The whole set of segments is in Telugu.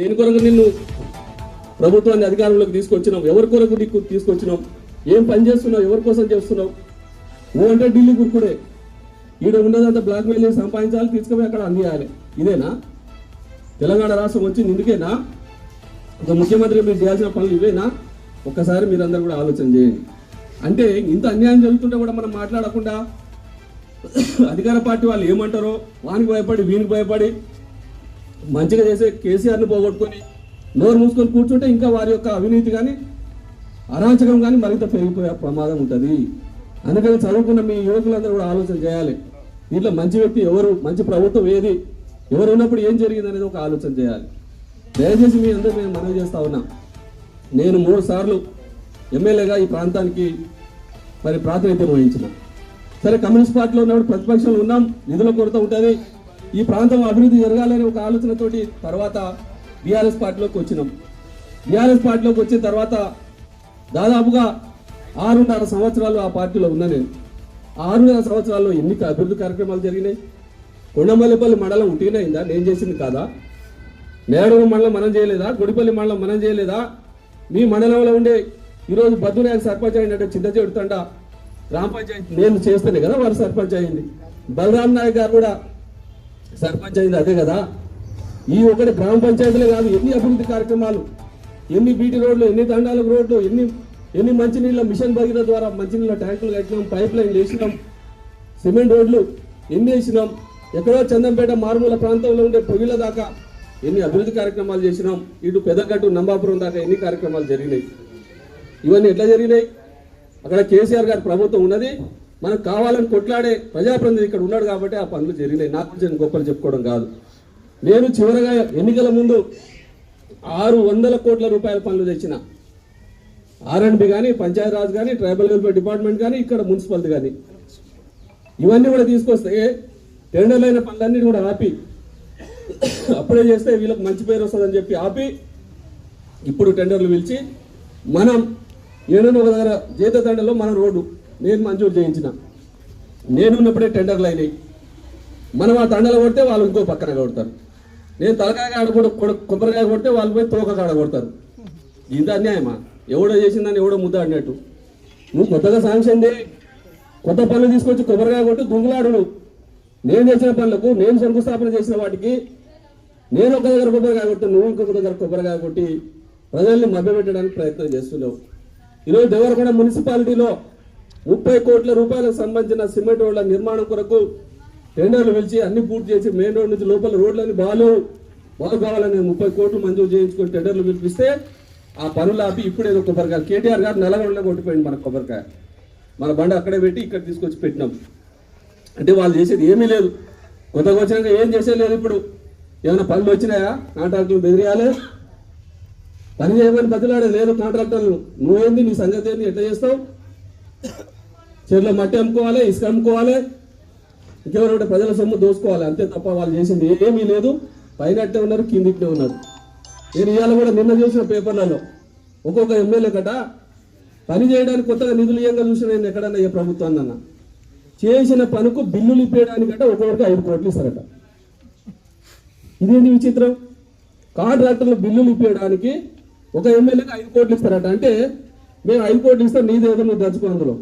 దేని కొరకు నిన్ను ప్రభుత్వాన్ని అధికారంలోకి తీసుకొచ్చినాం. ఎవరి కొరకు నీకు తీసుకొచ్చినాం? ఏం పని చేస్తున్నావు? ఎవరి కోసం చేస్తున్నావు? ఓ అంటే ఢిల్లీ గురుకుడే ఈడ ఉన్నదంతా బ్లాక్ మెయిల్ సంపాదించాలి తీసుకుపోయి అక్కడ అందియాలి. ఇదేనా? తెలంగాణ రాష్ట్రం వచ్చింది ఇందుకేనా ఒక ముఖ్యమంత్రి మీరు చేయాల్సిన పనులు ఇవేనా? ఒక్కసారి మీరందరూ కూడా ఆలోచన చేయండి. అంటే ఇంత అన్యాయం జరుగుతుంటే కూడా మనం మాట్లాడకుండా అధికార పార్టీ వాళ్ళు ఏమంటారో వానికి భయపడి వీనికి భయపడి మంచిగా చేసే కేసీఆర్ని పోగొట్టుకొని నోరు మూసుకొని కూర్చుంటే ఇంకా వారి యొక్క అవినీతి కానీ అరాచకం కానీ మరింత పెరిగిపోయే ప్రమాదం ఉంటుంది. అందుకని చదువుకున్న మీ యువకులందరూ కూడా ఆలోచన చేయాలి. దీంట్లో మంచి వ్యక్తి ఎవరు మంచి ప్రభుత్వం ఏది ఎవరు ఉన్నప్పుడు ఏం జరిగింది అనేది ఒక ఆలోచన చేయాలి. దయచేసి మీ అందరూ నేను మనవి చేస్తా ఉన్నా. నేను మూడు సార్లు ఎమ్మెల్యేగా ఈ ప్రాంతానికి మరి ప్రాతినిధ్యం వహించిన. సరే కమ్యూనిస్ట్ పార్టీలో ఉన్నప్పుడు ప్రతిపక్షంలో ఉన్నాం నిధుల కొరత ఉంటుంది ఈ ప్రాంతం అభివృద్ధి జరగాలనే ఒక ఆలోచనతోటి తర్వాత బీఆర్ఎస్ పార్టీలోకి వచ్చినాం. బీఆర్ఎస్ పార్టీలోకి వచ్చిన తర్వాత దాదాపుగా ఆరున్నర సంవత్సరాలు ఆ పార్టీలో ఉన్నా నేను. ఆరున్నర సంవత్సరాల్లో ఎన్ని అభివృద్ధి కార్యక్రమాలు జరిగినాయి. కొండమల్లిపల్లి మండలం ఉంటేనే అయిందా? నేను చేసింది కాదా? నేడూరు మండలం మనం చేయలేదా? గుడిపల్లి మండలం మనం చేయలేదా? మీ మండలంలో ఉండే ఈరోజు బద్దునాయక్ సర్పంచ్ అయినట్టు చింత చెడుతండ గ్రామ పంచాయతీ నేను చేస్తేనే కదా వారు సర్పంచ్ అయింది. బలరాం నాయక్ గారు కూడా సర్పంచ్ అయింది అదే కదా. ఈ ఒకటి గ్రామ పంచాయతీలే కాదు ఎన్ని అభివృద్ధి కార్యక్రమాలు ఎన్ని బీటీ రోడ్లు ఎన్ని దండాలకు రోడ్లు ఎన్ని ఎన్ని మంచినీళ్ళ మిషన్ భగీరథ ద్వారా మంచినీళ్ళ ట్యాంకులు కట్టినాం పైప్ లైన్లు వేసినాం సిమెంట్ రోడ్లు ఎన్ని వేసినాం ఎక్కడో చందంపేట మారుమూల ప్రాంతంలో ఉండే పొగిల దాకా ఎన్ని అభివృద్ధి కార్యక్రమాలు చేసినాం ఇటు పెదగట్టు నంబాపురం దాకా ఎన్ని కార్యక్రమాలు జరిగినాయి. ఇవన్నీ ఎట్లా జరిగినాయి? అక్కడ కేసీఆర్ గారి ప్రభుత్వం ఉన్నది. మనకు కావాలని కొట్లాడే ప్రజాప్రతినిధి ఇక్కడ ఉన్నాడు కాబట్టి ఆ పనులు జరిగినాయి. నాకు గురించి నేను గొప్పలు చెప్పుకోవడం కాదు. నేను చివరగా ఎన్నికల ముందు ఆరు వందల కోట్ల రూపాయల పనులు తెచ్చిన. ఆర్ఎండ్బి కానీ పంచాయతీరాజ్ కానీ ట్రైబల్ వెల్ఫేర్ డిపార్ట్మెంట్ కానీ ఇక్కడ మున్సిపాలిటీ కానీ ఇవన్నీ కూడా తీసుకొస్తే టెండర్లైన పనులన్నీ కూడా ఆపి. అప్పుడే చేస్తే వీళ్ళకి మంచి పేరు వస్తుందని చెప్పి ఆపి. ఇప్పుడు టెండర్లు పిలిచి మనం ఏడో ఒక దగ్గర జీతదండలో మన రోడ్డు. నేను మంజూరు చేయించిన. నేనున్నప్పుడే టెండర్లు అయినాయి. మనం ఆ తండలు కొడితే వాళ్ళు ఇంకో పక్కన కొడతారు. నేను తలకాయ కాడ కొబ్బరికాయ కొడితే వాళ్ళు పోయి తోక కాడ కొడతారు. ఇంత అన్యాయమా? ఎవడో చేసిందని ఎవడో ముద్ద అన్నట్టు. నువ్వు కొత్తగా శాంక్షన్ చేయి. కొత్త పనులు తీసుకొచ్చి కొబ్బరికాయ కొట్టి దుంగులాడు నేను చేసిన పనులకు నేను శంకుస్థాపన చేసిన వాటికి నేను ఒక దగ్గర కొబ్బరికాయ కొట్టి నువ్వు ఇంకొక దగ్గర కొబ్బరికాయ కొట్టి ప్రజల్ని మభ్యపెట్టడానికి ప్రయత్నం చేస్తున్నావు. ఈరోజు దేవరకొండ మున్సిపాలిటీలో ముప్పై కోట్ల రూపాయలకు సంబంధించిన సిమెంట్ రోడ్ల నిర్మాణం కొరకు టెండర్లు పిలిచి అన్ని పూర్తి చేసి మెయిన్ రోడ్ నుంచి లోపల రోడ్లన్నీ బాలు బాగు కావాలని ముప్పై కోట్లు మంజూరు చేయించుకొని టెండర్లు పిలిపిస్తే ఆ పనులు ఆపి ఇప్పుడే కొబ్బరికాయ. కేటీఆర్ గారు నల్లగొండలో కొట్టిపోయింది మన కొబ్బరికాయ. మన బండ అక్కడే పెట్టి ఇక్కడ తీసుకొచ్చి పెట్టినాం. అంటే వాళ్ళు చేసేది ఏమీ లేదు. కొత్తగా వచ్చినాక ఏం చేసేది ఇప్పుడు. ఏమైనా పనులు వచ్చినాయా? కాంట్రాక్టులు బెదిరియాలి. పని చేయమని బదిలాడే లేదు కాంట్రాక్టర్లు. నువ్వేంది? నీ సంగతి ఏంది? ఎట్లా చేస్తావు? చేతిలో మట్టి అమ్ముకోవాలి ఇసుక అమ్ముకోవాలి ఇంకెవరంటే ప్రజల సొమ్ము దోసుకోవాలి. అంతే తప్ప వాళ్ళు చేసింది ఏమీ లేదు. పైనట్టే ఉన్నారు కిందిట్టే ఉన్నారు. నేను ఇవాళ కూడా నిన్న చూసిన పేపర్లలో ఒక్కొక్క ఎమ్మెల్యే కట పని చేయడానికి కొత్తగా నిధులు ఇయ్యంగా చూసిన నేను ఎక్కడన్నా ఏ ప్రభుత్వాన్ని అన్న చేసిన పనుకు బిల్లులు ఇప్పేయడానికంటే ఒక్కొక్కరికి ఐదు కోట్లు ఇస్తారట. ఇదేంటి విచిత్రం? కాంట్రాక్టర్లు బిల్లులు ఇప్పేయడానికి ఒక ఎమ్మెల్యేకి ఐదు కోట్లు ఇస్తారట. అంటే మేము ఐదు కోట్లు ఇస్తాం నీదేదో నువ్వు దంచుకో అందులో.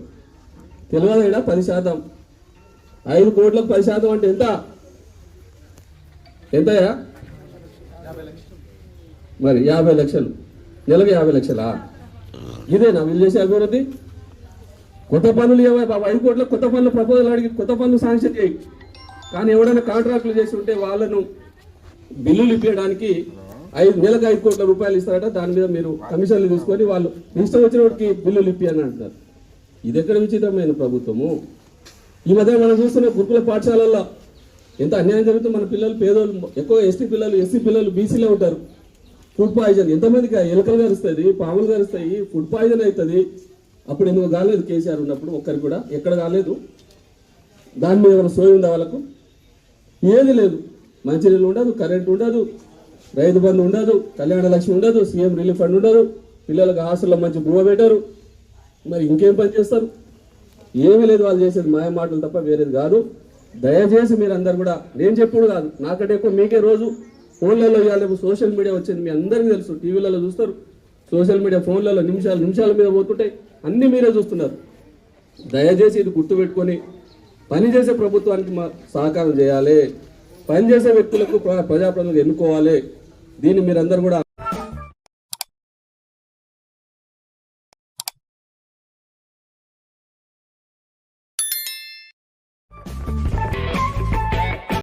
తెలియదు పది శాతం. ఐదు కోట్లకు పది శాతం అంటే ఎంత? ఎంతయా మరి యాభై లక్షలు. నెలకు యాభై లక్షలా? ఇదేనా వీళ్ళు చేసే అభివృద్ధి? కొత్త పనులు ఏమో బాబు ఐదు కోట్ల కొత్త పనులు ప్రపోజల్ అడిగి కొత్త పనులు శాంక్షన్ చేయి. కానీ ఎవడైనా కాంట్రాక్టులు చేసి ఉంటే వాళ్ళను బిల్లులు ఇప్పించడానికి ఐదు నెలకు ఐదు కోట్ల రూపాయలు ఇస్తారట. దాని మీద మీరు కమిషన్లు తీసుకొని వాళ్ళు ఇష్టం వచ్చిన వాడికి బిల్లులు ఇప్పి అని అంటారు ఇది ఎక్కడ విచిత్రమైన ప్రభుత్వము? ఈ మధ్య మనం చూస్తున్న గురుకుల పాఠశాలల్లో ఎంత అన్యాయం జరుగుతుంది మన పిల్లలు పేదోళ్ళు ఎక్కువ ఎస్టీ పిల్లలు ఎస్సీ పిల్లలు బీసీలో ఉంటారు. ఫుడ్ పాయిజన్ ఎంతమందికి ఎలుకలు కరుస్తుంది పాములు కరుస్తాయి ఫుడ్ పాయిజన్ అవుతుంది. అప్పుడు ఎందుకు కాలేదు? కేసీఆర్ ఉన్నప్పుడు ఒక్కరికి కూడా ఎక్కడ కాలేదు. దాని మీద ఏమైనా సోయి ఉందా వాళ్ళకు? ఏది లేదు. మంచినీళ్ళు ఉండదు కరెంట్ ఉండదు. రైతు బంధు ఉండదు కళ్యాణ లక్ష్మి ఉండదు సీఎం రిలీఫ్ ఫండ్ ఉండదు పిల్లలకు హాస్టల్లో మంచి గృహ పెట్టరు. మరి ఇంకేం పని చేస్తారు? ఏమీ లేదు వాళ్ళు చేసేది మాయ మాటలు తప్ప వేరేది కాదు. దయచేసి మీరందరూ కూడా నేను చెప్పుడు కాదు నాకంటే ఎక్కువ మీకే రోజు. ఫోన్లలో ఇవాళ సోషల్ మీడియా వచ్చింది మీ అందరికీ తెలుసు టీవీలలో చూస్తారు. సోషల్ మీడియా ఫోన్లలో నిమిషాలు నిమిషాల మీద పోతుంటే అన్నీ మీరే చూస్తున్నారు. దయచేసి ఇది గుర్తుపెట్టుకొని పనిచేసే ప్రభుత్వానికి మా సహకారం చేయాలి. పనిచేసే వ్యక్తులకు ప్రజాప్రతినిధులు ఎన్నుకోవాలి. దీన్ని మీరందరూ కూడా